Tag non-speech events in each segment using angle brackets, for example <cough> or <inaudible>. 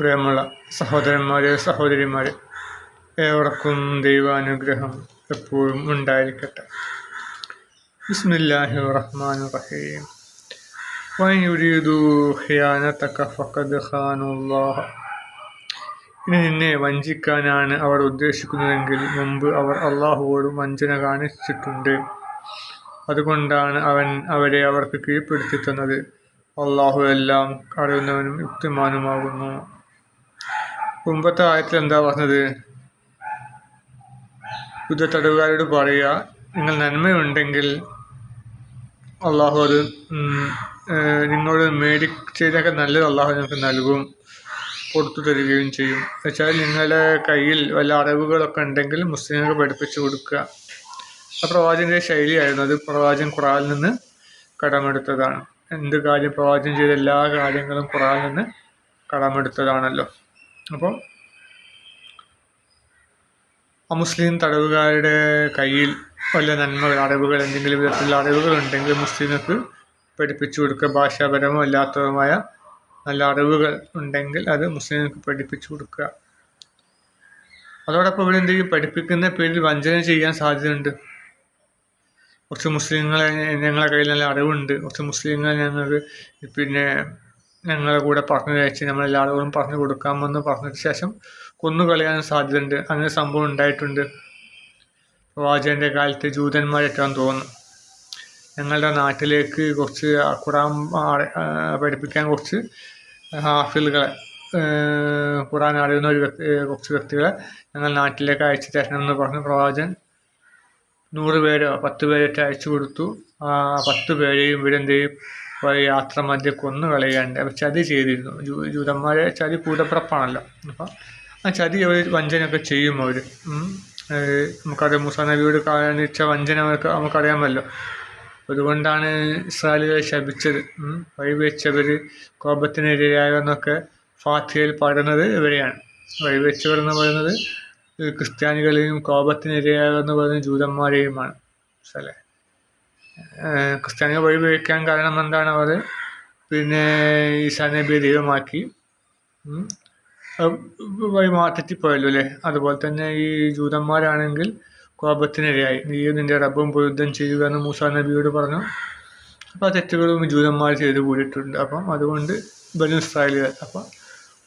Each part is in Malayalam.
പ്രിയമുള്ള സഹോദരന്മാരെ സഹോദരിമാരെ ഏവർക്കും ദൈവാനുഗ്രഹം എപ്പോഴും ഉണ്ടായിരിക്കട്ടെ. ബിസ്മില്ലാഹി റഹ്മാൻ റഹീം. യുരീദു ഖിയാനതക ഫഖദ് ഖാനുല്ലാഹ്. ഇനി നിന്നെ വഞ്ചിക്കാനാണ് അവർ ഉദ്ദേശിക്കുന്നതെങ്കിൽ മുമ്പ് അവർ അള്ളാഹുവോടും വഞ്ചന കാണിച്ചിട്ടുണ്ട്. അതുകൊണ്ടാണ് അവൻ അവരെ അവർക്ക് കീഴ്പ്പെടുത്തി തന്നത്. അള്ളാഹു എല്ലാം അറിയുന്നവനും യുക്തിമാനുമാകുന്നു. മുമ്പത്തെ ആയത്തിൽ എന്താ പറഞ്ഞത്? യുദ്ധ തടവുകാരോട് പറയുക നിങ്ങൾ നന്മയുണ്ടെങ്കിൽ അള്ളാഹു അത് നിങ്ങളോട് മേടിച്ചതിനൊക്കെ നല്ലത് അള്ളാഹു നിങ്ങൾക്ക് നൽകും കൊടുത്തു തരികയും ചെയ്യും. വെച്ചാൽ നിങ്ങളുടെ കയ്യിൽ വല്ല അറിവുകളൊക്കെ ഉണ്ടെങ്കിൽ മുസ്ലിങ്ങൾക്ക് പഠിപ്പിച്ചു കൊടുക്കുക. ആ പ്രവാചകന്റെ ശൈലിയായിരുന്നു അത്. പ്രവാചകൻ ഖുറാനിൽ നിന്ന് കടമെടുത്തതാണ്. എന്ത് കാര്യം പ്രവാചകൻ ചെയ്ത എല്ലാ കാര്യങ്ങളും ഖുറാനിൽ നിന്ന് കടമെടുത്തതാണല്ലോ. അപ്പം മുസ്ലിം തടവുകാരുടെ കയ്യിൽ വല്ല നന്മകൾ അടവുകൾ എന്തെങ്കിലും വിധത്തിലുള്ള അടവുകൾ ഉണ്ടെങ്കിൽ മുസ്ലിങ്ങൾക്ക് പഠിപ്പിച്ചു കൊടുക്കുക. ഭാഷാപരമോ അല്ലാത്തതുമായ നല്ല അറിവുകൾ ഉണ്ടെങ്കിൽ അത് മുസ്ലിങ്ങൾക്ക് പഠിപ്പിച്ചു കൊടുക്കുക. അതോടൊപ്പം ഇവിടെ എന്തെങ്കിലും പഠിപ്പിക്കുന്ന പേരിൽ വഞ്ചന ചെയ്യാൻ സാധ്യതയുണ്ട്. കുറച്ച് മുസ്ലിങ്ങളെ ഞങ്ങളുടെ കയ്യിൽ നല്ല അറിവുണ്ട് കുറച്ച് മുസ്ലിങ്ങൾ ഞങ്ങൾക്ക് പിന്നെ ഞങ്ങളുടെ കൂടെ പറഞ്ഞു കഴിച്ച് നമ്മളെല്ലാ ആളുകളും പറഞ്ഞു കൊടുക്കാമെന്ന് പറഞ്ഞതിന് ശേഷം കൊന്നുകളയാൻ സാധ്യതയുണ്ട്. അങ്ങനെ സംഭവം ഉണ്ടായിട്ടുണ്ട്. പ്രവാചകന്റെ കാലത്ത് ജൂതന്മാരെത്താൻ തോന്നുന്നു. ഞങ്ങളുടെ നാട്ടിലേക്ക് കുറച്ച് ഖുറാൻ പഠിപ്പിക്കാൻ കുറച്ച് ഹാഫിലുകളെ ഖുറാൻ അറിയുന്ന ഒരു വ്യക്തി കുറച്ച് വ്യക്തികളെ ഞങ്ങൾ നാട്ടിലേക്ക് അയച്ചു തരണമെന്ന് പറഞ്ഞ് പ്രവാചകൻ നൂറ് പേരോ പത്ത് പേരൊക്കെ അയച്ചു കൊടുത്തു. ആ പത്ത് പേരെയും ഇവരെന്ത് ചെയ്യും? യാത്ര മധ്യ കൊന്നു കളയാണ്ട്. അവർ ചതി ചെയ്തിരുന്നു. ജൂതന്മാരെ ചതി കൂടപ്പുറപ്പാണല്ലോ. അപ്പം ആ ചതി അവർ വഞ്ചനയൊക്കെ ചെയ്യും അവർ നമുക്കറിയാം മുസാ നബിയോട് കാണിച്ച വഞ്ചന അവർക്ക് നമുക്കറിയാമല്ലോ. അതുകൊണ്ടാണ് ഇസ്രായേലുകളെ ശപിച്ചത്. വഴിവെച്ചവർ കോപത്തിനിരയായെന്നൊക്കെ ഫാത്തിയയിൽ പാടുന്നത് ഇവരെയാണ്. വഴിവെച്ചവർ എന്ന് പറയുന്നത് ക്രിസ്ത്യാനികളെയും കോപത്തിനിരയാകുന്ന പറയുന്ന ജൂതന്മാരെയുമാണ്. മനസ്സിലെ ക്രിസ്ത്യാനികൾ കാരണം എന്താണ് അവർ? പിന്നെ ഈസാ നബിയെ ദൈവമാക്കി വഴി തെറ്റിപ്പോയല്ലോ അല്ലേ? അതുപോലെ തന്നെ ഈ ജൂതന്മാരാണെങ്കിൽ കോപത്തിനിരയായി. നീ നിന്റെ റബ്ബും യുദ്ധം ചെയ്യുക എന്ന് മൂസാ നബിയോട് പറഞ്ഞു. അപ്പോൾ ആ തെറ്റുകളും ജൂതന്മാർ ചെയ്തു കൂടിയിട്ടുണ്ട്. അപ്പം അതുകൊണ്ട് ബനു ഇസ്രായേലുകൾ അപ്പം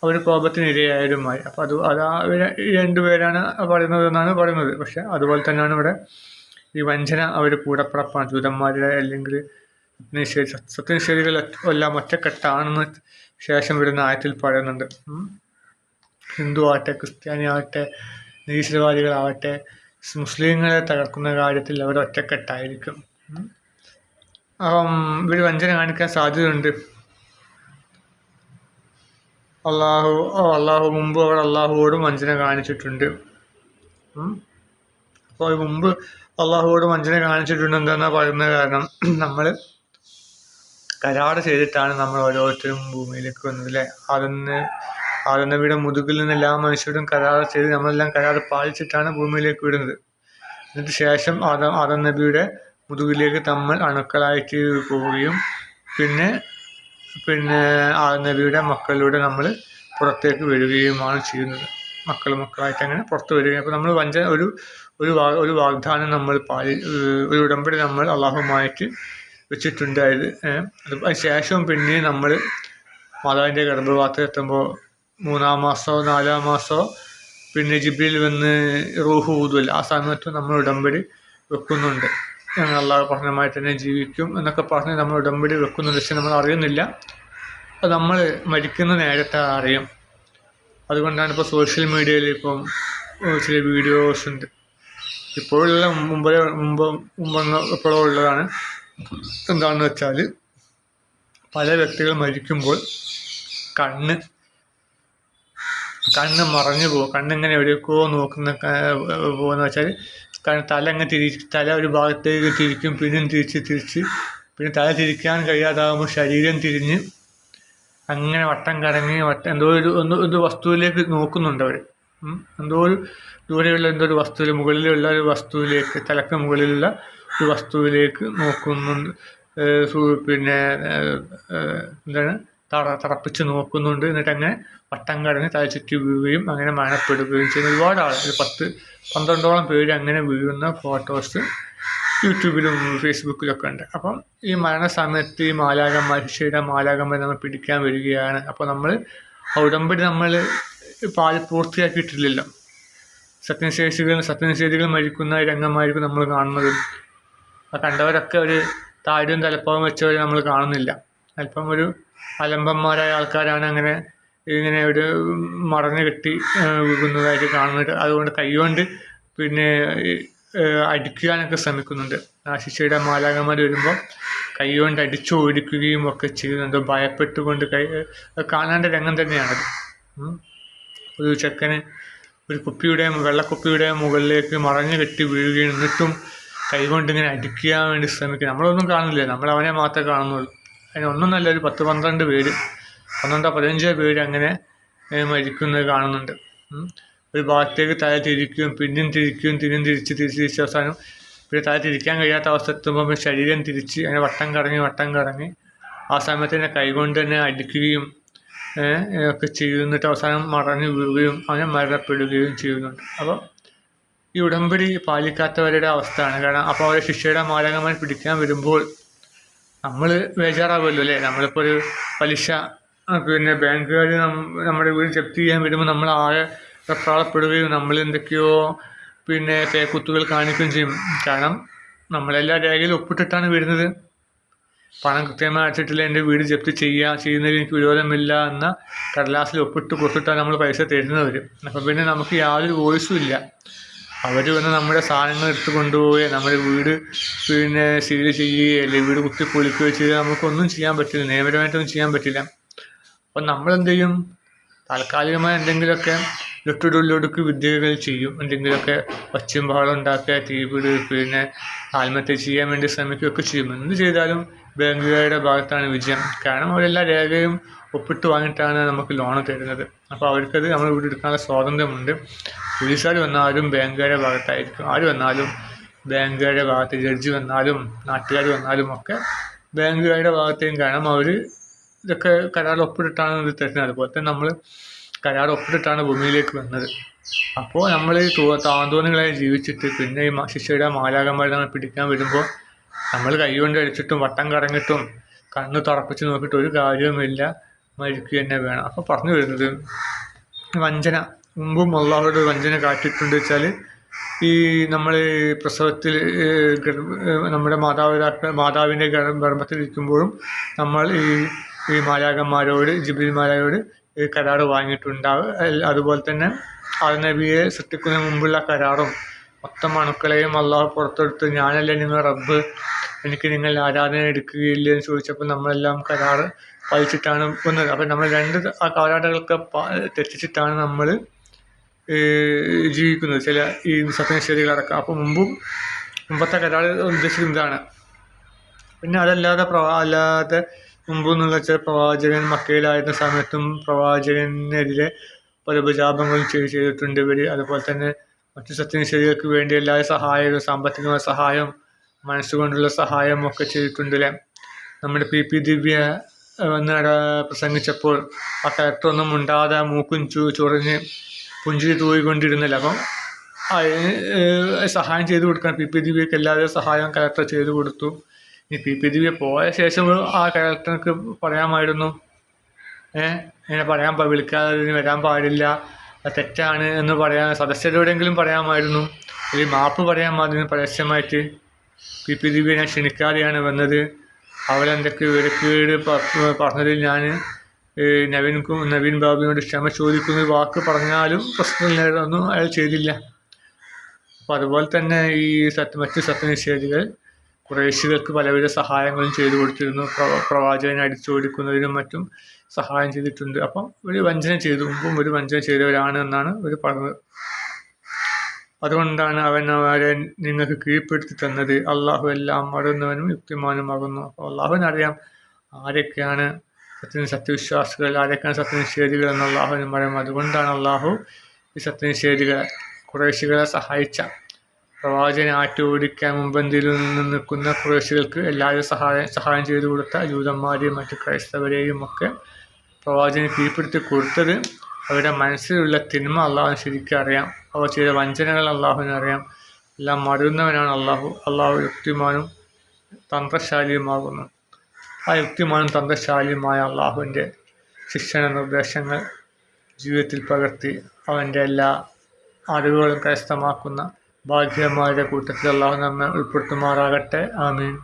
അവർ കോപത്തിനിരയായതുമായി അപ്പോൾ അത് അത് രണ്ടുപേരാണ് പറയുന്നത് എന്നാണ് പറയുന്നത്. പക്ഷേ അതുപോലെ തന്നെയാണ് ഇവിടെ ഈ വഞ്ചന അവർ കൂടപ്പിറപ്പാണ് ജൂതന്മാരുടെ അല്ലെങ്കിൽ നിഷേധ സത്യനിഷേധികൾ എല്ലാം ഒറ്റക്കെട്ടാണെന്ന് ശേഷം വരുന്ന ആയത്തിൽ പറയുന്നുണ്ട്. ഹിന്ദു ആവട്ടെ ക്രിസ്ത്യാനി ആവട്ടെ നിരീശ്വരവാദികളാവട്ടെ മുസ്ലിങ്ങളെ തകർക്കുന്ന കാര്യത്തിൽ അവർ ഒറ്റക്കെട്ടായിരിക്കും. അപ്പം ഇവർ വഞ്ചന കാണിക്കാൻ സാധ്യതയുണ്ട്. അള്ളാഹു അള്ളാഹു മുമ്പ് അവർ അള്ളാഹുവോടും വഞ്ചന കാണിച്ചിട്ടുണ്ട്. അപ്പോൾ മുമ്പ് അള്ളാഹുവോട് മനുഷ്യനെ കാണിച്ചിട്ടുണ്ട് എന്താണെന്നാണ് പറയുന്നത് കാരണം <clears throat> നമ്മൾ കരാട് ചെയ്തിട്ടാണ് നമ്മൾ ഓരോരുത്തരും ഭൂമിയിലേക്ക് വന്നത് അല്ലേ അതെന്ന് ആദനബിയുടെ മുതുകിൽ നിന്ന് എല്ലാ മനുഷ്യരും കരാർ ചെയ്ത് നമ്മളെല്ലാം കരാർ പാലിച്ചിട്ടാണ് ഭൂമിയിലേക്ക് വിടുന്നത്. എന്നിട്ട് ശേഷം ആദ നബിയുടെ മുതുകിലേക്ക് നമ്മൾ അണുക്കളായിട്ട് പോവുകയും പിന്നെ പിന്നെ ആദം നബിയുടെ മക്കളിലൂടെ നമ്മൾ പുറത്തേക്ക് വരികയുമാണ് ചെയ്യുന്നത്. മക്കൾ മക്കളായിട്ട് അങ്ങനെ പുറത്ത് വരികയും. അപ്പോൾ നമ്മൾ വഞ്ച ഒരു ഒരു വാ ഒരു വാഗ്ദാനം നമ്മൾ പാലി ഒരു ഉടമ്പടി നമ്മൾ അള്ളാഹുമായിട്ട് വെച്ചിട്ടുണ്ടായത്. ശേഷവും പിന്നെ നമ്മൾ മാതാവിന്റെ ഗർഭപാത്രം എത്തുമ്പോൾ മൂന്നാം മാസമോ നാലാം മാസമോ പിന്നെ ജിബിയിൽ വന്ന് റൂഹ് ഊതുമല്ല ആ സമയത്ത് നമ്മൾ ഉടമ്പടി വെക്കുന്നുണ്ട്. ഞങ്ങൾ അള്ളാഹു പഠനമായി തന്നെ ജീവിക്കും എന്നൊക്കെ പറഞ്ഞ് നമ്മൾ ഉടമ്പടി വെക്കുന്നുണ്ട്. പക്ഷെ നമ്മൾ അറിയുന്നില്ല. അത് നമ്മൾ മരിക്കുന്ന നേരത്തെ അറിയും. അതുകൊണ്ടാണ് ഇപ്പോൾ സോഷ്യൽ മീഡിയയിൽ ഇപ്പം ചില വീഡിയോസ് ഉണ്ട്. ഇപ്പോഴുള്ള മുമ്പേ മുമ്പ് മുമ്പ് എപ്പോഴോ ഉള്ളതാണ്. എന്താണെന്ന് വെച്ചാൽ പല വ്യക്തികൾ മരിക്കുമ്പോൾ കണ്ണ് കണ്ണ് മറഞ്ഞു പോകും. കണ്ണിങ്ങനെ എവിടെയൊക്കെയോ നോക്കുന്ന പോകുന്ന വെച്ചാൽ തല അങ്ങ് തിരി തല ഒരു ഭാഗത്തേക്ക് തിരിക്കും പിന്നും തിരിച്ച് തിരിച്ച്. പിന്നെ തല തിരിക്കാൻ കഴിയാതാകുമ്പോൾ ശരീരം തിരിഞ്ഞ് അങ്ങനെ വട്ടം കറങ്ങി വട്ടം എന്തോ ഒരു ഒന്ന് ഒരു വസ്തുവിലേക്ക് നോക്കുന്നുണ്ട് അവർ എന്തോ ഒരു ദൂരെയുള്ള എന്തോ ഒരു വസ്തുവിൽ മുകളിലുള്ള ഒരു വസ്തുവിലേക്ക് തലക്ക് മുകളിലുള്ള ഒരു വസ്തുവിലേക്ക് നോക്കുന്നുണ്ട്. പിന്നെ എന്താണ്? തറ തറപ്പിച്ച് നോക്കുന്നുണ്ട്. എന്നിട്ട് അങ്ങനെ വട്ടം കടന്ന് തല ചുറ്റി വീഴുകയും അങ്ങനെ മരണപ്പെടുകയും ചെയ്യുന്ന ഒരുപാട് ആൾ ഒരു പത്ത് പന്ത്രണ്ടോളം പേര് അങ്ങനെ വീഴുന്ന ഫോട്ടോസ് യൂട്യൂബിലും ഫേസ്ബുക്കിലൊക്കെ ഉണ്ട്. അപ്പം ഈ മരണസമയത്ത് ഈ മാലാകന്മാർ ശിക്ഷയുടെ മാലാകന്മാർ നമ്മൾ പിടിക്കാൻ വരികയാണ്. അപ്പോൾ നമ്മൾ ഉടമ്പടി നമ്മൾ പാൽ പൂർത്തിയാക്കിയിട്ടില്ലല്ലോ. സത്യനിഷേധികൾ സത്യനിഷേധികൾ മരിക്കുന്ന രംഗമായിരിക്കും നമ്മൾ കാണുന്നത്. ആ കണ്ടവരൊക്കെ ഒരു താഴ്വും തലപ്പാവും വെച്ചവരെ നമ്മൾ കാണുന്നില്ല. അല്പം ഒരു അലമ്പന്മാരായ ആൾക്കാരാണ് അങ്ങനെ ഇങ്ങനെ ഒരു മറഞ്ഞു കെട്ടി വീകുന്നതായിട്ട് കാണുന്നത്. അതുകൊണ്ട് കൈകൊണ്ട് പിന്നെ അടിക്കാനൊക്കെ ശ്രമിക്കുന്നുണ്ട്. ആ ശിശയുടെ മാലാകന്മാർ വരുമ്പോൾ കൈകൊണ്ട് അടിച്ചു ഓടിക്കുകയും ഒക്കെ ചെയ്യുന്നുണ്ട്. ഭയപ്പെട്ടുകൊണ്ട് കൈ കാണാന്റെ രംഗം തന്നെയാണത്. ഒരു ചെക്കന് ഒരു കുപ്പിയുടെ വെള്ളക്കുപ്പിയുടെ മുകളിലേക്ക് മറഞ്ഞു കെട്ടി വീഴുകയും എന്നിട്ടും കൈകൊണ്ട് ഇങ്ങനെ അടിക്കാൻ വേണ്ടി ശ്രമിക്കുക നമ്മളൊന്നും കാണുന്നില്ല. നമ്മൾ അവനെ മാത്രമേ കാണുന്നുള്ളൂ. അതിന് ഒന്നൊന്നല്ല ഒരു പത്ത് പന്ത്രണ്ട് പേര് പന്ത്രണ്ടോ പതിനഞ്ചോ പേര് അങ്ങനെ മരിക്കുന്നത് കാണുന്നുണ്ട്. ഒരു ഭാഗത്തേക്ക് തല തിരിക്കുകയും പിന്നെയും തിരിക്കുകയും തിന്നും തിരിച്ച് തിരിച്ച് തിരിച്ച് അവസാനം പിന്നെ തല തിരിക്കാൻ കഴിയാത്ത അവസ്ഥ എത്തുമ്പോൾ ശരീരം തിരിച്ച് അങ്ങനെ വട്ടം കറങ്ങി വട്ടം കറങ്ങി ആ സമയത്ത് തന്നെ കൈകൊണ്ട് തന്നെ അടിക്കുകയും ഒക്കെ ചെയ്യുന്നിട്ട് അവസാനം മറഞ്ഞു വീഴുകയും അവനെ മരണപ്പെടുകയും ചെയ്യുന്നുണ്ട്. അപ്പോൾ ഈ ഉടമ്പടി പാലിക്കാത്തവരുടെ അവസ്ഥയാണ്. കാരണം അപ്പോൾ അവരെ ശിക്ഷയുടെ മാരകമായി പിടിക്കാൻ വരുമ്പോൾ നമ്മൾ ബേജാറാവുമല്ലോ അല്ലേ? നമ്മളിപ്പോൾ ഒരു പലിശ പിന്നെ ബാങ്കുകാർ നമ്മുടെ വീട് ജപ്തി ചെയ്യാൻ വരുമ്പോൾ നമ്മൾ ആകെ വെപ്രാളപ്പെടുകയും നമ്മൾ എന്തൊക്കെയോ പിന്നെ പേക്കുത്തുകൾ കാണിക്കുകയും ചെയ്യും. കാരണം നമ്മളെല്ലാ രേഖയിൽ ഒപ്പിട്ടിട്ടാണ് വരുന്നത്. പണം കൃത്യമായി അടച്ചിട്ടില്ല എന്റെ വീട് ജപ്തി ചെയ്യുക ചെയ്യുന്നതിൽ എനിക്ക് വിരോധമില്ല എന്ന കടലാസിൽ ഒപ്പിട്ട് കൊടുത്തിട്ടാണ് നമ്മൾ പൈസ തരുന്നവർ അപ്പം പിന്നെ നമുക്ക് യാതൊരു വോയിസും ഇല്ല. അവർ വന്ന് നമ്മുടെ സാധനങ്ങൾ എടുത്ത് കൊണ്ടുപോവുകയോ നമ്മുടെ വീട് പിന്നെ സീൽ ചെയ്യുകയോ അല്ലെങ്കിൽ വീട് കുത്തി പൊളിക്കുകയോ ചെയ്താൽ നമുക്കൊന്നും ചെയ്യാൻ പറ്റില്ല നിയമപരമായിട്ടൊന്നും ചെയ്യാൻ പറ്റില്ല. അപ്പം നമ്മളെന്ത് ചെയ്യും താൽക്കാലികമായി എന്തെങ്കിലുമൊക്കെ ലൊട്ടുടൊല്ലൊടുക്ക് വിദ്യകൾ ചെയ്യും. എന്തെങ്കിലുമൊക്കെ പച്ചയും ബഹളം ഉണ്ടാക്കുക തീപിട് പിന്നെ ആത്മഹത്യ ചെയ്യാൻ വേണ്ടി ശ്രമിക്കുകയൊക്കെ ചെയ്യും. എന്ത് ചെയ്താലും ബാങ്കുകാരുടെ ഭാഗത്താണ് വിജയം. കാരണം അവരെല്ലാ രേഖയും ഒപ്പിട്ട് വാങ്ങിയിട്ടാണ് നമുക്ക് ലോൺ തരുന്നത്. അപ്പോൾ അവർക്കത് നമ്മൾ വീട് എടുക്കാനുള്ള സ്വാതന്ത്ര്യമുണ്ട്. പോലീസുകാർ വന്നാലും ബാങ്കുകാരുടെ ഭാഗത്തായിരിക്കും. ആര് വന്നാലും ബാങ്കുകാരുടെ ഭാഗത്ത് ജഡ്ജി വന്നാലും നാട്ടുകാർ വന്നാലും ഒക്കെ ബാങ്കുകാരുടെ ഭാഗത്തേക്കും കാരണം അവർ ഇതൊക്കെ കരാർ ഒപ്പിട്ടിട്ടാണ് ഇത് തരുന്നത്. അതുപോലെ തന്നെ നമ്മൾ കരാർ ഒപ്പിട്ടിട്ടാണ് ഭൂമിയിലേക്ക് വന്നത്. അപ്പോൾ നമ്മൾ താന്തോന്നുകളായി ജീവിച്ചിട്ട് പിന്നെ ഈ ശിക്ഷയുടെ മാലാകന്മാരെ നമ്മൾ പിടിക്കാൻ വരുമ്പോൾ നമ്മൾ കൈകൊണ്ട് അടിച്ചിട്ടും വട്ടം കറങ്ങിട്ടും കണ്ണ് തുറപ്പിച്ച് നോക്കിയിട്ട് ഒരു കാര്യവുമില്ല. മരിക്കുക തന്നെ വേണം. അപ്പോൾ പറഞ്ഞു വരുന്നത് വഞ്ചന. മുമ്പും അള്ളാഹുടെ വഞ്ചന കാട്ടിയിട്ടുണ്ട് വെച്ചാൽ ഈ നമ്മൾ പ്രസവത്തിൽ നമ്മുടെ മാതാപിതാക്കൾ മാതാവിന്റെ ഗർഭ ഗർഭത്തിലിരിക്കുമ്പോഴും നമ്മൾ ഈ ഈ മാലാകന്മാരോട് ജിബിൽ കരാർ ഈ കരാറ് വാങ്ങിയിട്ടുണ്ടാവും അതുപോലെ തന്നെ നബിയെ സൃഷ്ടിക്കുന്നതിന് മുമ്പുള്ള കരാറും മൊത്തം അണുക്കളെയും അള്ളാഹു പുറത്തെടുത്ത് ഞാനല്ലേ നിങ്ങൾ റബ്ബ് എനിക്ക് നിങ്ങൾ ആരാധന എടുക്കുകയില്ലേ എന്ന് ചോദിച്ചപ്പോൾ നമ്മളെല്ലാം കരാർ പാലിച്ചിട്ടാണ് വന്നത്. അപ്പം നമ്മൾ രണ്ട് ആ കാലാടകളൊക്കെ തെറ്റിച്ചിട്ടാണ് നമ്മൾ ജീവിക്കുന്നത്. ചില ഈ സത്യനിഷേധികളടക്കം. അപ്പോൾ മുമ്പും മുമ്പത്തെ കരാർ ഉദ്ദേശിക്കുന്നത് ഇതാണ് പിന്നെ അതല്ലാതെ പ്രവാ അല്ലാതെ മുമ്പ് എന്നുള്ള വെച്ചാൽ പ്രവാചകൻ മക്കയിലായിരുന്ന സമയത്തും പ്രവാചകനെതിരെ പല ഉപജാപങ്ങളും ചെയ്ത് ചെയ്തിട്ടുണ്ട് ഇവർ അതുപോലെ തന്നെ മറ്റു സത്യനിഷേധികൾക്ക് വേണ്ടി എല്ലാ സഹായവും സാമ്പത്തികമായ സഹായം മനസ്സുകൊണ്ടുള്ള സഹായം ഒക്കെ ചെയ്തിട്ടുണ്ട് അല്ലേ നമ്മുടെ പി. പി. ദിവ്യ വന്ന് പ്രസംഗിച്ചപ്പോൾ ആ കലക്ടറൊന്നും ഉണ്ടാതെ മൂക്കും ചു ചൊറിഞ്ഞ് പുഞ്ചിരി തൂയിക്കൊണ്ടിരുന്നില്ല അപ്പം സഹായം ചെയ്തു കൊടുക്കാൻ പി. പി. ദിവ്യക്ക് എല്ലാവരും സഹായം കലക്ടർ ചെയ്തു കൊടുത്തു. ഈ പി. പി. ദിവ്യ പോയ ശേഷം ആ കലക്ടർക്ക് പറയാമായിരുന്നു ഏഹ് ഇങ്ങനെ പറയാൻ വിളിക്കാതെ വരാൻ പാടില്ല. തെറ്റാണ് എന്ന് പറയാൻ സദസ്യരോടെങ്കിലും പറയാമായിരുന്നു ഒരു മാപ്പ് പറയാൻ മാതിരി പരസ്യമായിട്ട്. പി പി ദിവ്യ ഞാൻ ക്ഷണിക്കാതെയാണ് വന്നത്. അവളെന്തൊക്കെ വിവരക്കേട് പറഞ്ഞതിൽ ഞാൻ നവീൻക്കും നവീൻ ബാബുവിനോട് ക്ഷമ ചോദിക്കുന്ന വാക്ക് പറഞ്ഞാലും പ്രശ്നമില്ലാതൊന്നും അയാൾ ചെയ്തില്ല. അപ്പോൾ അതുപോലെ തന്നെ ഈ സത്യ മറ്റ് സത്യനിഷേധികൾ കുറേശികൾക്ക് പലവിധ സഹായങ്ങളും ചെയ്തു കൊടുത്തിരുന്നു. പ്രവ പ്രവാചകനെ അടിച്ചോടിക്കുന്നതിനും മറ്റും സഹായം ചെയ്തിട്ടുണ്ട്. അപ്പം ഒരു വഞ്ചന ചെയ്തു. മുമ്പും ഒരു വഞ്ചന ചെയ്തവരാണ് എന്നാണ് ഇവർ പറഞ്ഞത്. അതുകൊണ്ടാണ് അവൻ അവരെ നിങ്ങൾക്ക് കീഴ്പ്പെടുത്തി തന്നത്. അള്ളാഹു എല്ലാം മറന്നവനും യുക്തിമാനുമാകുന്നു. അപ്പോൾ അള്ളാഹുവിനറിയാം ആരൊക്കെയാണ് സത്യ സത്യവിശ്വാസികൾ ആരൊക്കെയാണ് സത്യനിഷേധികൾ എന്ന് അള്ളാഹുവിനും അറിയാം അതുകൊണ്ടാണ് അള്ളാഹു ഈ സത്യനിഷേധികളെ കുറേശികളെ സഹായിച്ച. പ്രവാചകനെ ആറ്റു ഓടിക്കാൻ മുമ്പന്തിയിൽ നിന്ന് നിൽക്കുന്ന കുറേശികൾക്ക് എല്ലാവരും സഹായം സഹായം ചെയ്തു കൊടുത്ത ജൂതന്മാരെയും മറ്റു ക്രൈസ്തവരെയും ഒക്കെ പ്രവാചകനെ കീഴ്പ്പെടുത്തി കൊടുത്തത് അവരുടെ മനസ്സിലുള്ള തിന്മ അള്ളാഹുവിന് ശരിക്കും അറിയാം. അവർ ചെയ്ത വഞ്ചനകൾ അള്ളാഹുവിന് അറിയാം. എല്ലാം മറിയുന്നവനാണ് അള്ളാഹു. അള്ളാഹു യുക്തിമാനും തന്ത്രശാലിയുമാകുന്നു. ആ യുക്തിമാനും തന്ത്രശാലിയുമായ അള്ളാഹുവിന്റെ ശിക്ഷണ നിർദ്ദേശങ്ങൾ ജീവിതത്തിൽ പകർത്തി അവന്റെ എല്ലാ അറിവുകളും കരസ്ഥമാക്കുന്ന ഭാഗ്യമാരുടെ കൂട്ടത്തിൽ അള്ളാഹു നമ്മെ ഉൾപ്പെടുത്തുമാറാകട്ടെ. ആമീൻ.